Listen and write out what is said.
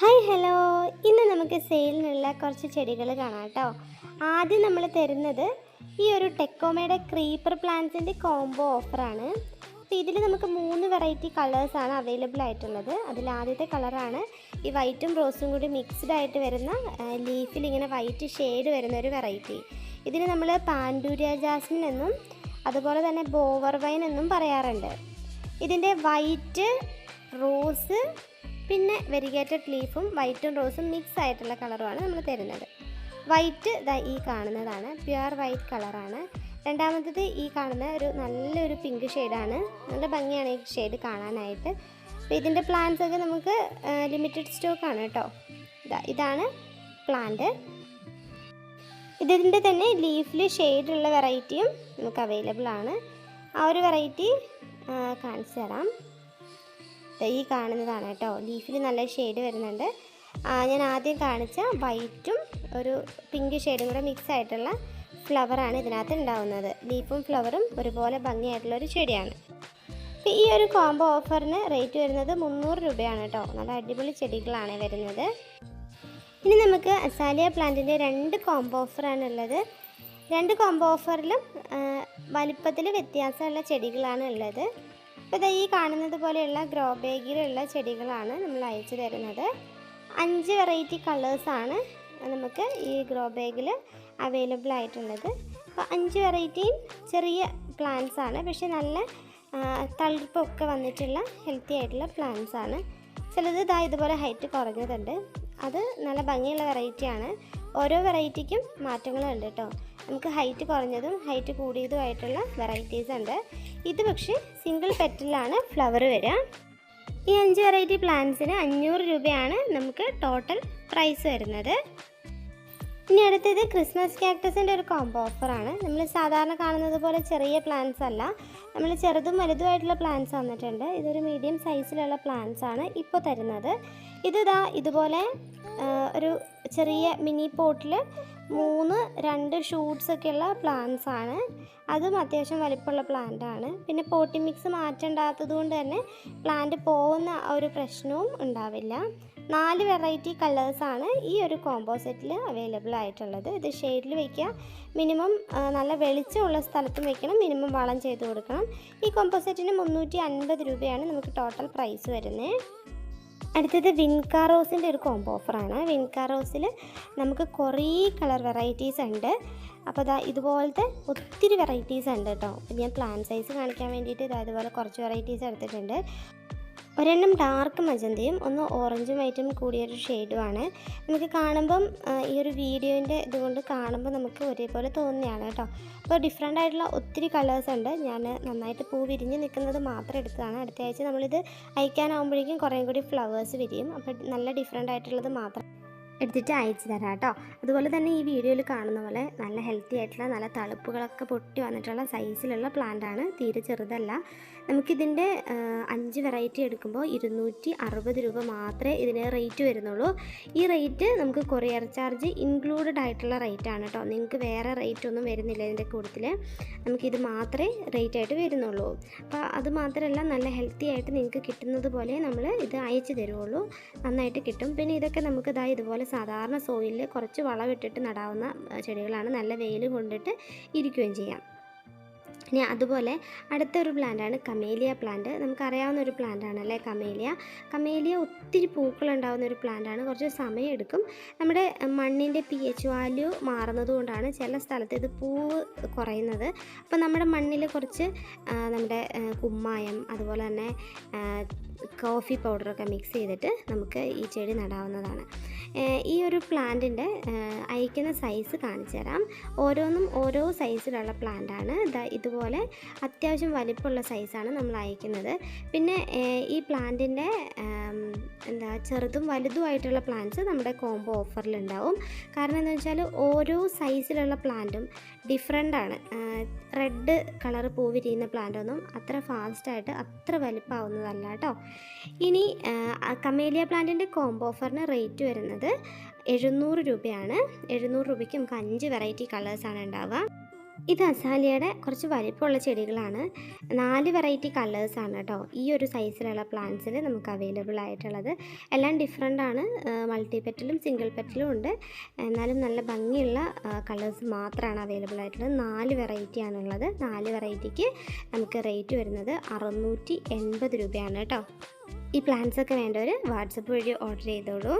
Hi hello ഇന്ന് നമുക്ക് സെയിലിനുള്ള കുറച്ച് ചെടികൾ കാണാം കേട്ടോ. ആദ്യം നമ്മൾ തരുന്നത് ഈ ഒരു ടെക്കോമയുടെ ക്രീപ്പർ പ്ലാന്റ്സിന്റെ കോംബോ ഓഫറാണ് അപ്പോൾ ഇതിൽ നമുക്ക് മൂന്ന് വെറൈറ്റി കളേഴ്സാണ് അവൈലബിൾ ആയിട്ടുള്ളത്. അതിൽ ആദ്യത്തെ കളറാണ് ഈ വൈറ്റും റോസും കൂടി മിക്സ്ഡ് ആയിട്ട് വരുന്ന ലീഫിൽ ഇങ്ങനെ വൈറ്റ് ഷെയ്ഡ് വരുന്ന ഒരു വെറൈറ്റി ഇതിന് നമ്മൾ പാൻഡൂരിയ ജാസ്മിൻ എന്നും അതുപോലെ തന്നെ ബോവർ വൈൻ എന്നും പറയാറുണ്ട്. ഇതിന്റെ വൈറ്റ് റോസ് പിന്നെ വെരിഗേറ്റഡ് ലീഫും വൈറ്റും റോസും മിക്സ് ആയിട്ടുള്ള കളറുമാണ് നമ്മൾ തരുന്നത്. വൈറ്റ് ഈ കാണുന്നതാണ്. പ്യുവർ വൈറ്റ് കളറാണ്. രണ്ടാമത്തത് ഈ കാണുന്ന ഒരു നല്ലൊരു പിങ്ക് ഷെയ്ഡാണ് നല്ല ഭംഗിയാണ് ഈ ഷെയ്ഡ് കാണാനായിട്ട്. അപ്പോൾ ഇതിന്റെ പ്ലാന്റ്സ് ഒക്കെ നമുക്ക് ലിമിറ്റഡ് സ്റ്റോക്കാണ് കേട്ടോ. ഇതാ ഇതാണ് പ്ലാന്റ് ഇതിന്റെ തന്നെ ലീഫിൽ ഷെയ്ഡുള്ള വെറൈറ്റിയും നമുക്ക് അവൈലബിൾ ആണ്. ആ ഒരു വെറൈറ്റി കാണിച്ചു തരാം. ഈ കാണുന്നതാണ് കേട്ടോ. ലീഫിൽ നല്ല ഷെയ്ഡ് വരുന്നുണ്ട്. ഞാൻ ആദ്യം കാണിച്ച വൈറ്റും ഒരു പിങ്ക് ഷെയ്ഡും കൂടെ മിക്സ് ആയിട്ടുള്ള ഫ്ലവറാണ് ഇതിനകത്ത് ഉണ്ടാവുന്നത്. ലീഫും ഫ്ലവറും ഒരുപോലെ ഭംഗിയായിട്ടുള്ള ഒരു ചെടിയാണ്. അപ്പോൾ ഈ ഒരു കോംബോ ഓഫറിന് റേറ്റ് വരുന്നത് മുന്നൂറ് രൂപയാണ് കേട്ടോ. നല്ല അടിപൊളി ചെടികളാണ് വരുന്നത്. ഇനി നമുക്ക് അസാലിയ പ്ലാന്റിന്റെ രണ്ട് കോംബോ ഓഫറാണ് ഉള്ളത്. രണ്ട് കോംബോ ഓഫറിലും വലിപ്പത്തിൽ വ്യത്യാസമുള്ള ചെടികളാണ് ഉള്ളത്. അപ്പോൾ ഇതാ ഈ കാണുന്നത് പോലെയുള്ള ഗ്രോ ബാഗിലുള്ള ചെടികളാണ് നമ്മൾ അയച്ചു തരുന്നത്. അഞ്ച് വെറൈറ്റി കളേഴ്സാണ് നമുക്ക് ഈ ഗ്രോ ബാഗിൽ അവൈലബിൾ ആയിട്ടുള്ളത്. അപ്പോൾ അഞ്ച് വെറൈറ്റിയും ചെറിയ പ്ലാന്റ്സ് ആണ്. പക്ഷെ നല്ല തളിപ്പൊക്കെ വന്നിട്ടുള്ള ഹെൽത്തി ആയിട്ടുള്ള പ്ലാന്റ്സ് ആണ്. ചിലത് ഇതാ ഇതുപോലെ ഹൈറ്റ് കുറഞ്ഞതുണ്ട്. അത് നല്ല ഭംഗിയുള്ള വെറൈറ്റിയാണ് ഓരോ വെറൈറ്റിക്കും മാറ്റങ്ങളുണ്ട് കേട്ടോ. നമുക്ക് ഹൈറ്റ് കുറഞ്ഞതും ഹൈറ്റ് കൂടിയതുമായിട്ടുള്ള വെറൈറ്റീസ് ഉണ്ട്. ഇത് പക്ഷേ സിംഗിൾ പെറ്റലിലാണ് ഫ്ലവർ വരിക. ഈ അഞ്ച് വെറൈറ്റി പ്ലാന്റ്സിന് അഞ്ഞൂറ് രൂപയാണ് നമുക്ക് ടോട്ടൽ പ്രൈസ് വരുന്നത്. ഇനി അടുത്തത് ക്രിസ്മസ് കാക്ടസിന്റെ ഒരു കോംബോ ഓഫറാണ് നമ്മൾ സാധാരണ കാണുന്നത് പോലെ ചെറിയ പ്ലാന്റ്സ് അല്ല. നമ്മൾ ചെറുതും വലുതുമായിട്ടുള്ള പ്ലാന്റ്സ് വന്നിട്ടുണ്ട്. ഇതൊരു മീഡിയം സൈസിലുള്ള പ്ലാന്റ്സ് ആണ് ഇപ്പോൾ തരുന്നത്. ഇത് ഇതാ ഇതുപോലെ ഒരു ചെറിയ മിനി പോട്ടിൽ മൂന്ന് രണ്ട് ഷൂട്ട്സ് ഉള്ള പ്ലാന്റ്സ് ആണ്. അതും അത്യാവശ്യം വലിപ്പമുള്ള പ്ലാന്റ് ആണ്. പിന്നെ പോട്ടി മിക്സ് മാറ്റണ്ടാത്തത് കൊണ്ട് തന്നെ പ്ലാന്റ് പോകുന്ന ഒരു പ്രശ്നവും ഉണ്ടാവില്ല. നാല് വെറൈറ്റി കളേഴ്സാണ് ഈ ഒരു കോംബോ സെറ്റിൽ അവൈലബിൾ ആയിട്ടുള്ളത്. ഇത് ഷെയ്ഡിൽ വയ്ക്കുക. മിനിമം നല്ല വെളിച്ചമുള്ള സ്ഥലത്തും വയ്ക്കണം മിനിമം വളം ചെയ്ത് കൊടുക്കണം. ഈ കോംബോ സെറ്റിന് മുന്നൂറ്റി അൻപത് രൂപയാണ് നമുക്ക് ടോട്ടൽ പ്രൈസ് വരുന്നത് അടുത്തത് വിൻകാ റോസിന്റെ ഒരു കോംബോ ഓഫറാണ് വിൻകാ റോസിൽ നമുക്ക് കുറേ കളർ വെറൈറ്റീസ് ഉണ്ട്. അപ്പോൾ അതാ ഇതുപോലത്തെ ഒത്തിരി വെറൈറ്റീസ് ഉണ്ട് കേട്ടോ. ഞാൻ പ്ലാൻ സൈസ് കാണിക്കാൻ വേണ്ടിയിട്ട് ഇതാ ഇതുപോലെ കുറച്ച് വെറൈറ്റീസ് എടുത്തിട്ടുണ്ട്. ഒരെണ്ണം ഡാർക്ക് മജന്തയും ഒന്ന് ഓറഞ്ചും വൈറ്റും കൂടിയൊരു ഷെയ്ഡുമാണ് നമുക്ക് കാണുമ്പം ഈ ഒരു വീഡിയോന്റെ ഇതുകൊണ്ട് കാണുമ്പോൾ നമുക്ക് ഒരേപോലെ തോന്നിയാണ് കേട്ടോ. അപ്പോൾ ഡിഫറെന്റ് ആയിട്ടുള്ള ഒത്തിരി കളേഴ്സ് ഉണ്ട്. ഞാൻ നന്നായിട്ട് പൂ വിരിഞ്ഞ് നിൽക്കുന്നത് മാത്രം എടുത്തതാണ്. അടുത്ത ആഴ്ച നമ്മളിത് അയക്കാനാവുമ്പോഴേക്കും കുറേ കൂടി ഫ്ലവേഴ്സ് വിരിയും. അപ്പോൾ നല്ല ഡിഫറെന്റ് ആയിട്ടുള്ളത് മാത്രം എടുത്തിട്ട് അയച്ചു തരാം കേട്ടോ. അതുപോലെ തന്നെ ഈ വീഡിയോയിൽ കാണുന്ന പോലെ നല്ല ഹെൽത്തി ആയിട്ടുള്ള നല്ല തളുപ്പുകളൊക്കെ പൊട്ടി വന്നിട്ടുള്ള സൈസിലുള്ള പ്ലാന്റ് ആണ്. തീരെ ചെറുതല്ല. നമുക്കിതിന്റെ അഞ്ച് വെറൈറ്റി എടുക്കുമ്പോൾ ഇരുന്നൂറ്റി അറുപത് രൂപ മാത്രമേ ഇതിന് റേറ്റ് വരുന്നുള്ളൂ. ഈ റേറ്റ് നമുക്ക് കൊറിയർ ചാർജ് ഇൻക്ലൂഡഡ് ആയിട്ടുള്ള റേറ്റ് ആണ് കേട്ടോ. നിങ്ങൾക്ക് വേറെ റേറ്റ് ഒന്നും വരുന്നില്ല ഇതിന്റെ കൂട്ടത്തിൽ നമുക്കിത് മാത്രമേ റേറ്റ് ആയിട്ട് വരുന്നുള്ളൂ. അപ്പോൾ അത് മാത്രമല്ല നല്ല ഹെൽത്തി ആയിട്ട് നിങ്ങൾക്ക് കിട്ടുന്നത് പോലെ നമ്മൾ ഇത് അയച്ചു തരുള്ളൂ നന്നായിട്ട് കിട്ടും. പിന്നെ ഇതൊക്കെ നമുക്ക് ഇതാ ഇതുപോലെ സാധാരണ സോയിലിൽ കുറച്ച് വളമിട്ടിട്ട് നടാവുന്ന ചെടികളാണ്. നല്ല വെയിൽ കൊണ്ടിട്ട് ഇരിക്കുകയും ചെയ്യാം. ഇനി അതുപോലെ അടുത്തൊരു പ്ലാന്റാണ് കമേലിയ പ്ലാന്റ്. നമുക്കറിയാവുന്ന ഒരു പ്ലാന്റ് അല്ലേ കമേലിയ. കമേലിയ ഒത്തിരി പൂക്കളുണ്ടാകുന്ന ഒരു പ്ലാന്റാണ്. കുറച്ച് സമയമെടുക്കും. നമ്മുടെ മണ്ണിന്റെ പി എച്ച് വാല്യൂ മാറുന്നതുകൊണ്ടാണ് ചില സ്ഥലത്ത് ഇത് പൂവ് കുറയുന്നത്. അപ്പോൾ നമ്മുടെ മണ്ണിൽ കുറച്ച് നമ്മുടെ കുമ്മായം അതുപോലെ തന്നെ കോഫി പൗഡറൊക്കെ മിക്സ് ചെയ്തിട്ട് നമുക്ക് ഈ ചെടി നടാവുന്നതാണ്. ഈ ഒരു പ്ലാന്റിന്റെ അയക്കുന്ന സൈസ് കാണിച്ചു തരാം ഓരോന്നും ഓരോ സൈസിലുള്ള പ്ലാന്റാണ് ഇതാ ഇതുപോലെ അത്യാവശ്യം വലിപ്പമുള്ള സൈസാണ് നമ്മൾ അയക്കുന്നത്. പിന്നെ ഈ പ്ലാന്റിന്റെ എന്താ ചെറുതും വലുതുമായിട്ടുള്ള പ്ലാന്റ്സ് നമ്മുടെ കോംബോ ഓഫറിലുണ്ടാവും. കാരണം എന്താ വെച്ചാൽ ഓരോ സൈസിലുള്ള പ്ലാന്റും ഡിഫറെന്റ് ആണ് റെഡ് കളർ പൂ വിരിയുന്ന പ്ലാന്റ് ഒന്നും അത്ര ഫാസ്റ്റായിട്ട് അത്ര വലിപ്പമാവുന്നതല്ല കേട്ടോ ഇനി കമേലിയ പ്ലാന്റിന്റെ കോംബോ ഓഫറിന് റേറ്റ് വരുന്നത് എഴുന്നൂറ് രൂപയാണ്. എഴുന്നൂറ് രൂപയ്ക്ക് നമുക്ക് അഞ്ച് വെറൈറ്റി കളേഴ്സാണ് ഉണ്ടാവുക. ഇത് അസാലിയയുടെ കുറച്ച് വലിപ്പമുള്ള ചെടികളാണ്. നാല് വെറൈറ്റി കളേഴ്സാണ് കേട്ടോ ഈ ഒരു സൈസിലുള്ള പ്ലാന്റ്സിൽ നമുക്ക് അവൈലബിൾ ആയിട്ടുള്ളത്. എല്ലാം ഡിഫറെന്റ് ആണ്. മൾട്ടി പെറ്റലും സിംഗിൾ പെറ്റലും ഉണ്ട്. എന്നാലും നല്ല ഭംഗിയുള്ള കളേഴ്സ് മാത്രമാണ് അവൈലബിൾ ആയിട്ടുള്ളത്. നാല് വെറൈറ്റി ആണുള്ളത്. നാല് വെറൈറ്റിക്ക് നമുക്ക് റേറ്റ് വരുന്നത് അറുന്നൂറ്റി എൺപത് രൂപയാണ് കേട്ടോ ഈ പ്ലാന്റ്സൊക്കെ വേണ്ടവർ വാട്സപ്പ് വഴി ഓർഡർ ചെയ്തോളൂ.